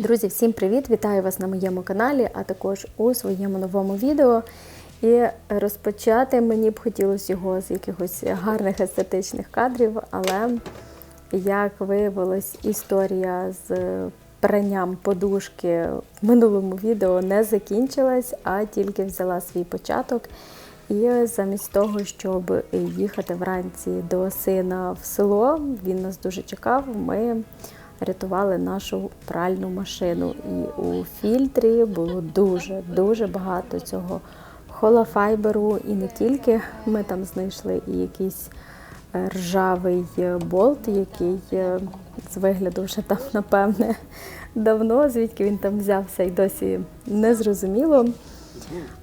Друзі, всім привіт! Вітаю вас на моєму каналі, а також у своєму новому відео. І розпочати мені б хотілося його з якихось гарних естетичних кадрів, але, як виявилось, історія з пранням подушки в минулому відео не закінчилась, а тільки взяла свій початок. І замість того, щоб їхати вранці до сина в село, він нас дуже чекав. Ми рятували нашу пральну машину. І у фільтрі було дуже-дуже багато цього холофайберу. І не тільки ми там знайшли і якийсь е, ржавий болт, який е, з вигляду вже там, напевне, давно, звідки він там взявся і досі не зрозуміло.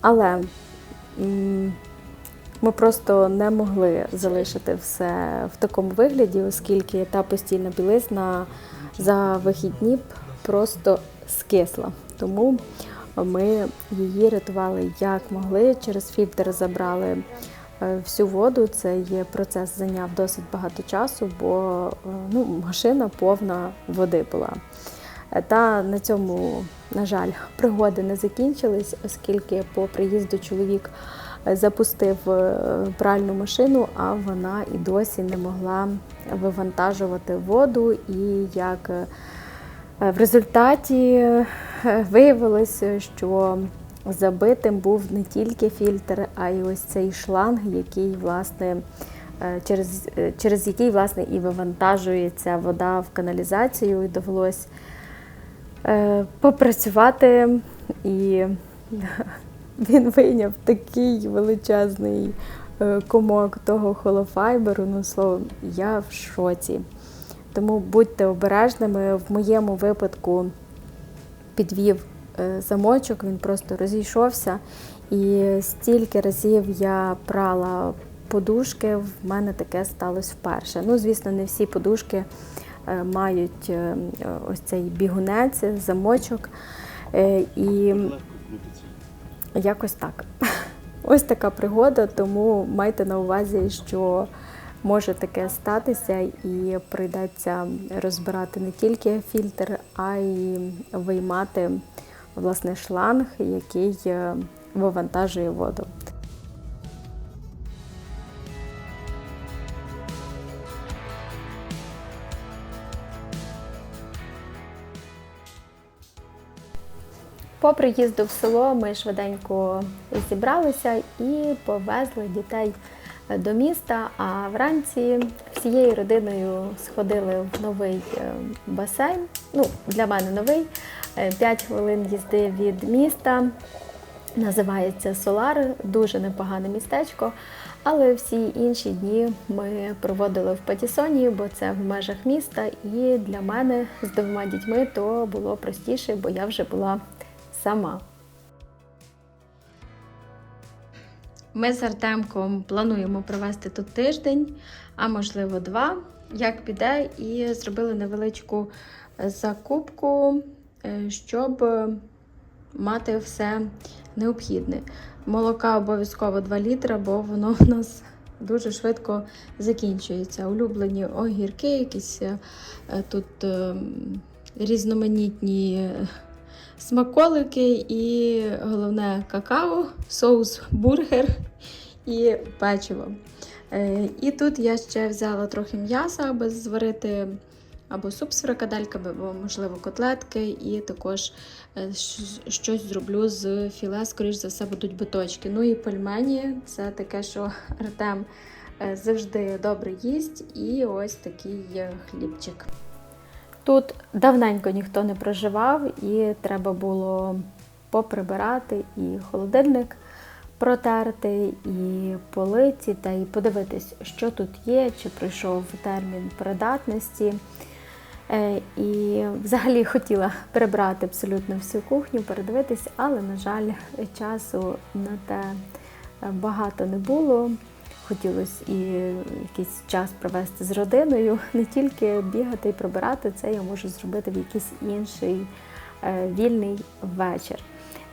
Але ми просто не могли залишити все в такому вигляді, оскільки та постільна білизна за вихідні просто скисла. Тому ми її рятували як могли. Через фільтр забрали е, всю воду. Цей процес зайняв досить багато часу, бо е, ну, машина повна води була. Е, Та на цьому, на жаль, пригоди не закінчились, оскільки по приїзду чоловік запустив е, пральну машину, а вона і досі не могла вивантажувати воду. І як е, в результаті е, виявилося, що забитим був не тільки фільтр, а й ось цей шланг, який власне. Через, через який власне і вивантажується вода в каналізацію, і довелось е, попрацювати, і він вийняв такий величезний е, комок того холофайберу. Ну, словом, я в шоці. Тому будьте обережними. В моєму випадку підвів е, замочок, він просто розійшовся. І стільки разів я прала подушки, в мене таке сталося вперше. Ну, звісно, не всі подушки е, мають ось цей бігунець, замочок. І якось так. Ось така пригода, тому майте на увазі, що може таке статися, і прийдеться розбирати не тільки фільтр, а й виймати власне шланг, який е, вивантажує воду. По приїзду в село ми швиденько зібралися і повезли дітей до міста. А вранці всією родиною сходили в новий е, басейн. Ну, для мене новий. 5 хвилин їзди від міста. Називається Солар, дуже непогане містечко. Але всі інші дні ми проводили в Патісоні, бо це в межах міста. І для мене з двома дітьми то було простіше, бо я вже була сама. Ми з Артемком плануємо провести тут тиждень, а можливо два, як піде, і зробили невеличку закупку, е, щоб мати все необхідне. Молока обов'язково 2 літра, бо воно в нас дуже швидко закінчується. Улюблені огірки, якісь е, тут е, різноманітні е, смаколики і головне какао, соус бургер і печиво. Е, І тут я ще взяла трохи м'яса, аби зварити або суп з фрикадельками, або, можливо, котлетки, і також е, щось зроблю з філе, скоріш за все, будуть биточки. Ну і пельмені це таке, що Артем е, завжди добре їсть, і ось такий хлібчик. Тут давненько ніхто не проживав, і треба було поприбирати і холодильник протерти, і полиці, та й подивитись, що тут є, чи пройшов термін придатності. Е, І взагалі хотіла прибрати абсолютно всю кухню, передивитись, але, на жаль, часу на те багато не було. Хотілося і якийсь час провести з родиною, не тільки бігати і прибирати, це я можу зробити в якийсь інший е, вільний вечір.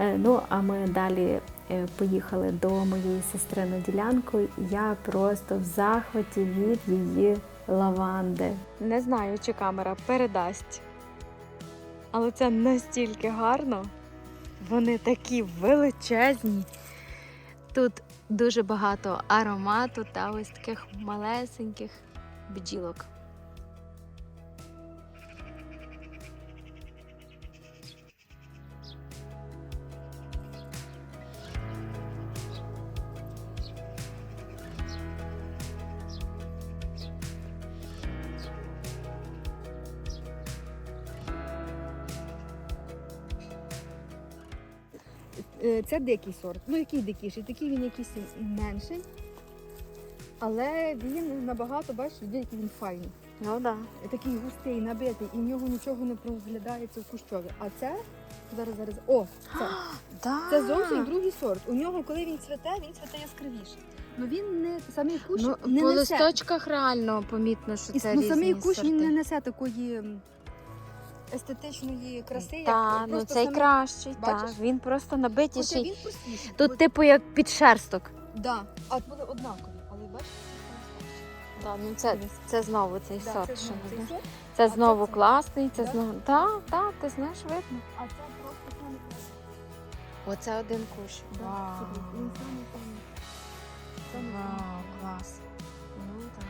Е, Ну, а ми далі е, поїхали до моєї сестри на ділянку. Я просто в захваті від її лаванди. Не знаю, чи камера передасть Але це настільки гарно. Вони такі величезні. Тут дуже багато аромату та ось таких малесеньких бджілок. Це дикий сорт. Ну який дикіший? Такий він якийсь менший. Але він набагато, бачиш, який він файний. Ну так. Такий густий, набитий, і в нього нічого не проглядається в кущові. А це зараз зараз. О, це, Да. це зовсім другий сорт. У нього, коли він цвете, він цвете яскравіше. Ну він не самий кущ Ну, не по несе. листочках реально помітно, що І, це ну, різні самий кущ сорти. він не несе такої естетичної краси, Та, як ну просто цей самий- кращий, Бачиш? так. Він просто Хоча набитіший. він простіший. Тут, Бо- типу, як підшерсток. Да. А були однакові, але бачиш, Да, ну це, це знову цей Да, сорт. це що знову цей сорт, Це знову це- класний, це Да? знову. Так, так, ти знаєш, видно. а це просто кращий. Оце один кущ. Да, Вау. він клас. Ну так.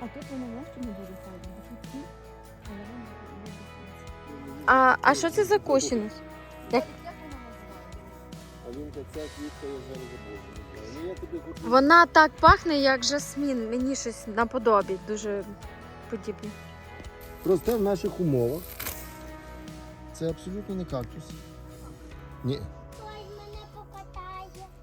А тут воно знаєш, що не дуже файно. А, а що це за кущинус? Як- Як воно називається? Алінка, ця квітка я зараз забув. Ну я тобі хочу. Вона так пахне, як жасмін. Мені щось наподобі, дуже подібне. Росте в наших умовах. Це абсолютно не кактус. Ні.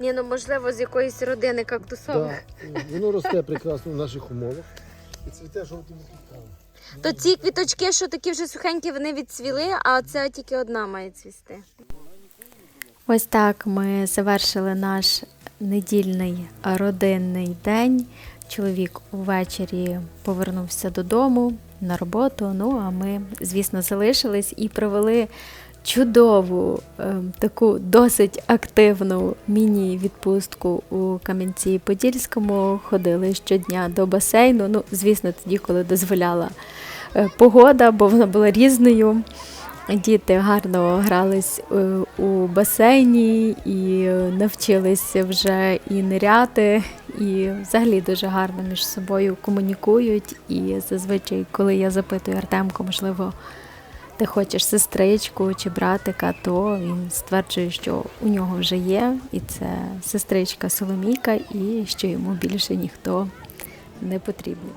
Ні, ну можливо, з якоїсь родини кактусових. Да. Воно росте прекрасно в наших умовах. І цвіте жовтими квітками. То ці квіточки, що такі вже сухенькі, вони відцвіли, а це тільки одна має цвісти. Ось так ми завершили наш недільний родинний день. Чоловік увечері повернувся додому на роботу. Ну а ми, звісно, залишились і провели чудову ем, таку досить активну міні-відпустку у Кам'янці-Подільському. Ходили щодня до басейну. Ну, звісно, тоді, коли дозволяла е, погода, бо вона була різною. Діти гарно грались е, у басейні і е, навчилися вже і ниряти, і взагалі дуже гарно між собою комунікують. І зазвичай, коли я запитую Артемко, можливо, ти хочеш сестричку чи братика, то він стверджує, що у нього вже є, і це сестричка Соломійка, і що йому більше ніхто не потрібен.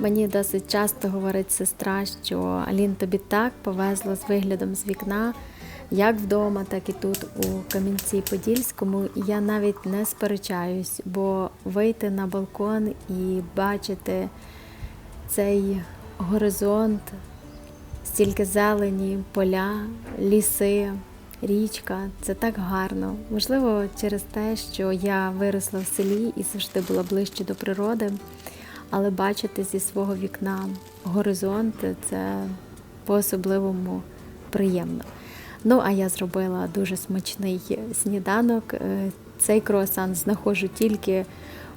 Мені досить часто говорить сестра, що Алін тобі так повезло з виглядом з вікна, як вдома, так і тут, у Кам'янці-Подільському. Я навіть не сперечаюсь, бо вийти на балкон і бачити цей горизонт, стільки зелені, поля, ліси, річка це так гарно. Можливо, через те, що я виросла в селі і завжди була ближче до природи. Але бачити зі свого вікна горизонт це по-особливому приємно. Ну, а я зробила дуже смачний сніданок. Е, Цей круасан знаходжу тільки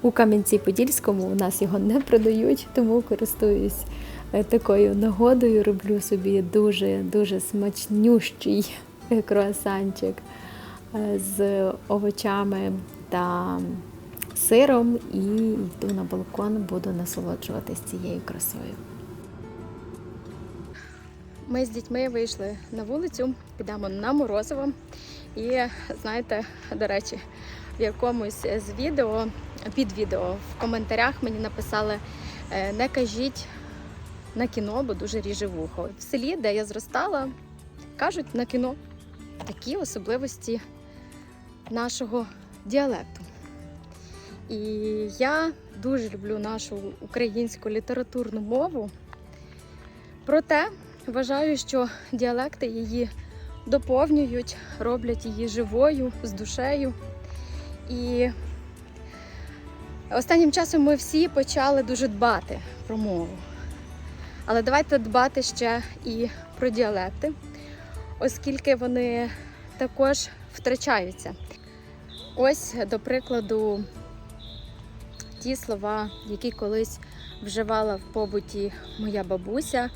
у Кам'янці-Подільському. У нас його не продають, тому користуюсь е, такою нагодою. Роблю собі дуже дуже смачнющий е, круасанчик з овочами та сиром і йду на балкон, буду насолоджуватись цією красою. Ми з дітьми вийшли на вулицю, підемо на морозиво. І знаєте, до речі, в якомусь з відео, під відео в коментарях мені написали: «Е, не кажіть на кіно, бо дуже ріже вухо. В селі, де я зростала, кажуть на кіно такі особливості нашого діалекту. І я дуже люблю нашу українську літературну мову. Проте вважаю, що діалекти її доповнюють, роблять її живою, з душею. І останнім часом ми всі почали дуже дбати про мову. Але давайте дбати ще і про діалекти, оскільки вони також втрачаються. Ось, до прикладу, ті слова, які колись вживала в побуті моя бабуся,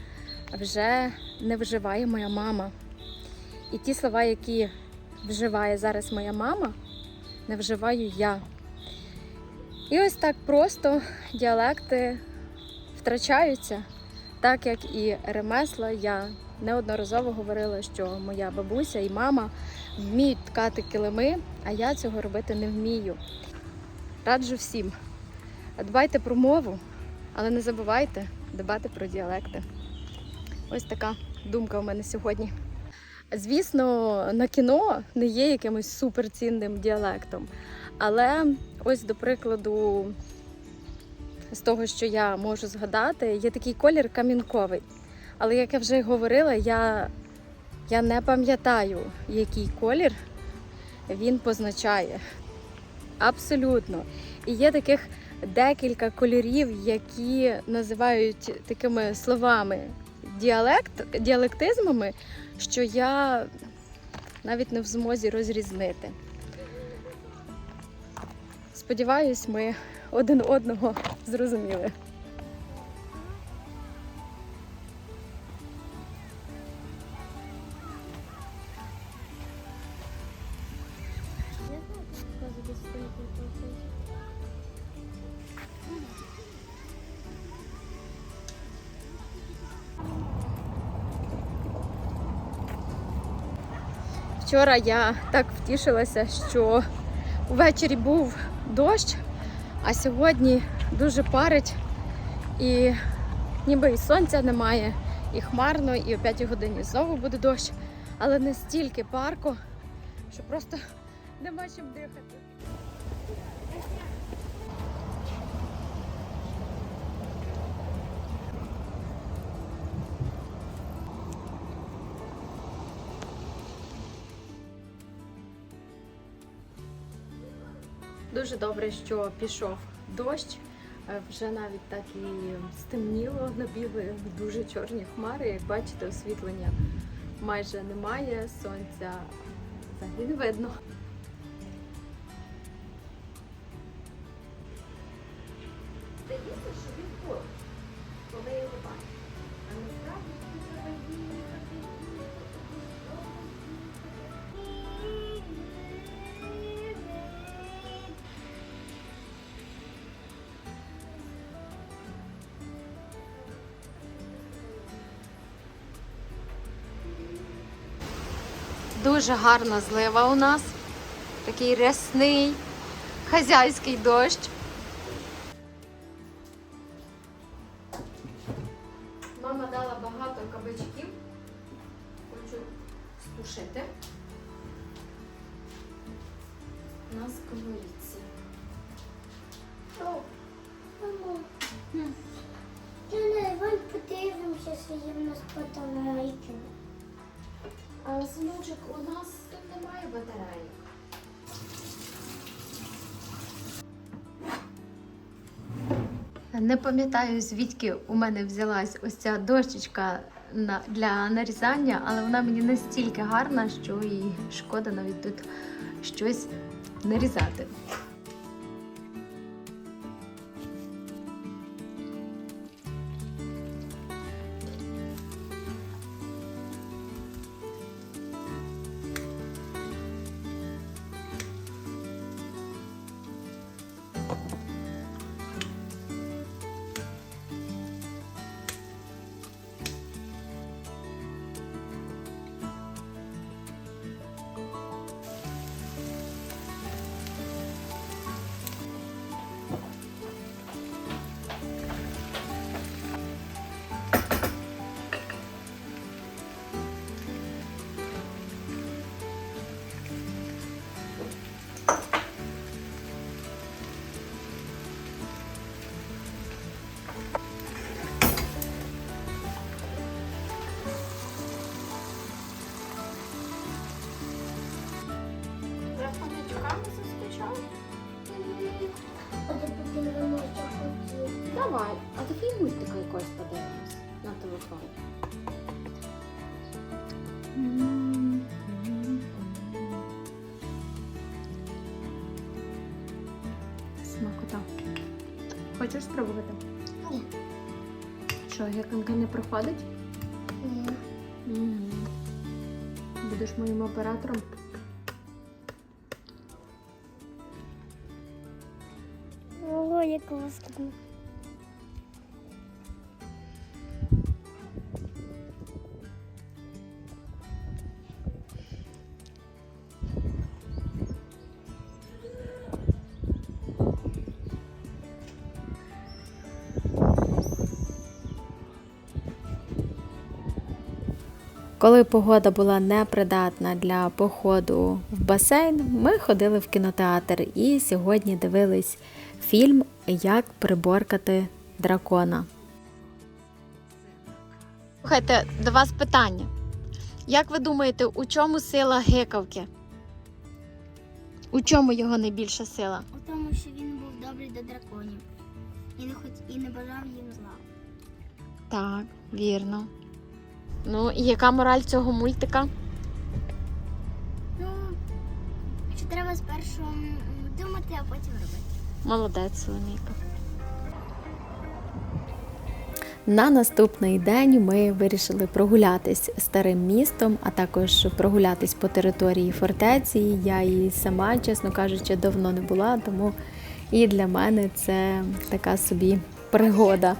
вже не вживає моя мама. І ті слова, які вживає зараз моя мама, не вживаю я. І ось так просто діалекти втрачаються, так як і ремесла. Я неодноразово говорила, що моя бабуся і мама вміють ткати килими, а я цього робити не вмію. Раджу всім. Дбайте про мову, але не забувайте дбати про діалекти. Ось така думка у мене сьогодні. Звісно, на кіно не є якимось суперцінним діалектом. Але ось, до прикладу, з того, що я можу згадати, є такий колір камінковий. Але як я вже говорила, я, я не пам'ятаю, який колір він позначає. Абсолютно. І є таких декілька кольорів, які називають такими словами діалект, діалектизмами, що я навіть не в змозі розрізнити. Сподіваюсь, ми один одного зрозуміли. Вчора я так втішилася, що ввечері був дощ, а сьогодні дуже парить і ніби і сонця немає, і хмарно, і о 5 годині знову буде дощ, але настільки парко, що просто нема чим дихати. Дуже добре, що пішов дощ. Е, Вже навіть так і стемніло, набігли дуже чорні хмари. Як бачите, освітлення майже немає, сонця взагалі не видно. Дуже гарна злива у нас. Такий рясний, хазяйський дощ. Мама дала багато кабачків. Хочу стушити. На сковорідці. Давай подивимося, що є в нас. А, синочок, у нас тут немає батареї. Не пам'ятаю, звідки у мене взялась ось ця дощечка на, для нарізання, але вона мені настільки гарна, що і шкода навіть тут щось нарізати. телефон. Смакота. Хочеш спробувати? Ні. Що, гірканка не проходить? Ні. Угу. Будеш моїм оператором? Ого, як вас тут. Коли погода була непридатна для походу в басейн, ми ходили в кінотеатр і сьогодні дивились фільм Як приборкати дракона. Слухайте, до вас питання. Як ви думаєте, у чому сила гикавки? У чому його найбільша сила? У тому, що він був добрий до драконів і не хоч і не бажав їм зла. Так, вірно. Ну, і яка мораль цього мультика? Ну, що треба спершу думати, а потім робити. Молодець, Соломійка. На наступний день ми вирішили прогулятись старим містом, а також прогулятись по території фортеці. Я і сама, чесно кажучи, давно не була, тому і для мене це така собі пригода.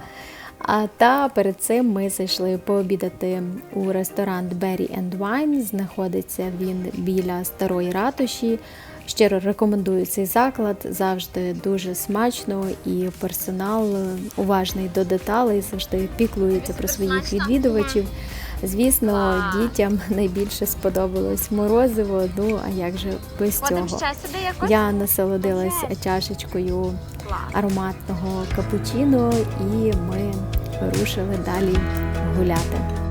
А та перед цим ми зайшли пообідати у ресторан Berry and Wine. Знаходиться він біля старої ратуші. Щиро рекомендую цей заклад. Завжди дуже смачно і персонал уважний до деталей, завжди піклується про своїх відвідувачів. Звісно, дітям найбільше сподобалось морозиво. Ну а як же без цього? Я насолодилась чашечкою ароматного капучино, і ми рушили далі гуляти.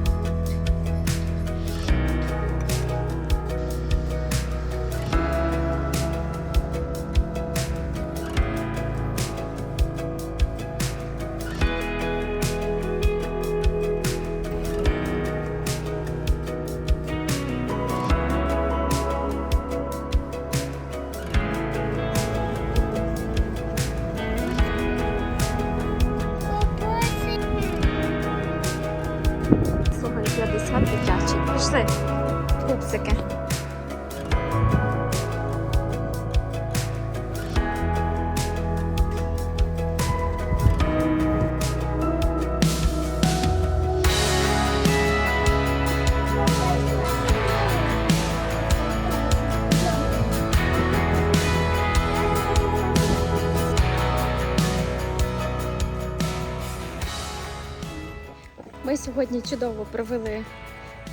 Сьогодні чудово провели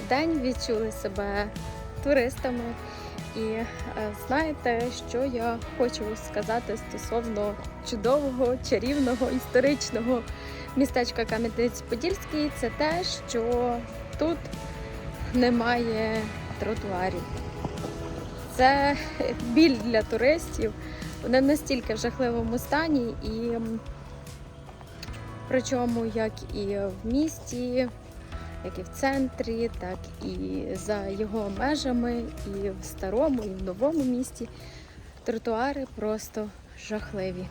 день, відчули себе туристами. І е, знаєте, що я хочу сказати стосовно чудового, чарівного, історичного містечка Кам'янець-Подільський, це те, що тут немає тротуарів. Це біль для туристів. Вони настільки в жахливому стані і Причому як і в місті, як і в центрі, так і за його межами, і в старому, і в новому місті. Тротуари просто жахливі.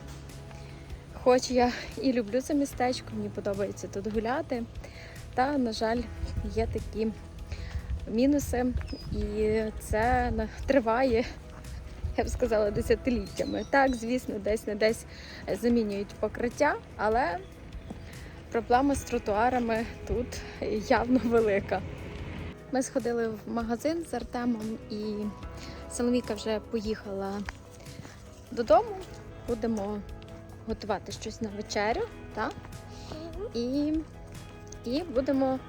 Хоч я і люблю це містечко, мені подобається тут гуляти, та, на жаль, є такі мінуси, і це триває, я б сказала, десятиліттями. Так, звісно, десь не десь замінюють покриття, але проблема з тротуарами тут явно велика. Ми сходили в магазин з Артемом і Соломійка вже поїхала додому. Будемо готувати щось на вечерю, так? І, і будемо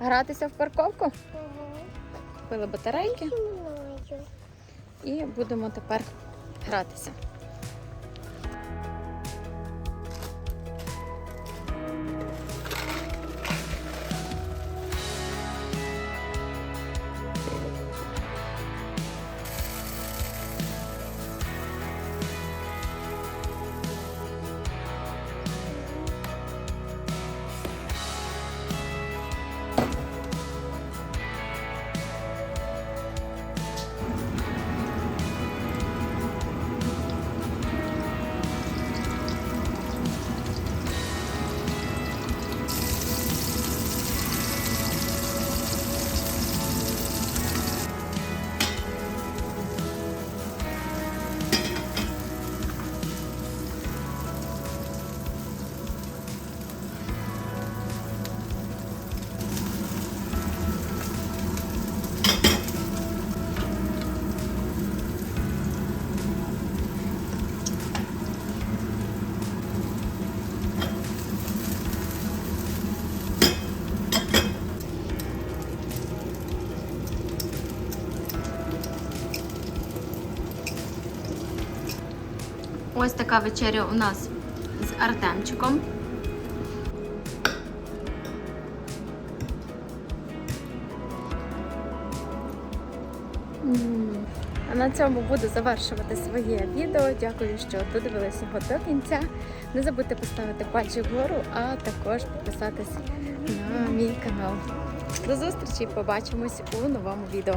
гратися в парковку. Купили батарейки і будемо тепер гратися. Ось така вечеря у нас з Артемчиком. А на цьому буду завершувати своє відео. Дякую, що додивилися його до кінця. Не забудьте поставити пальчик вгору, а також підписатись на мій канал. До зустрічі! Побачимось у новому відео.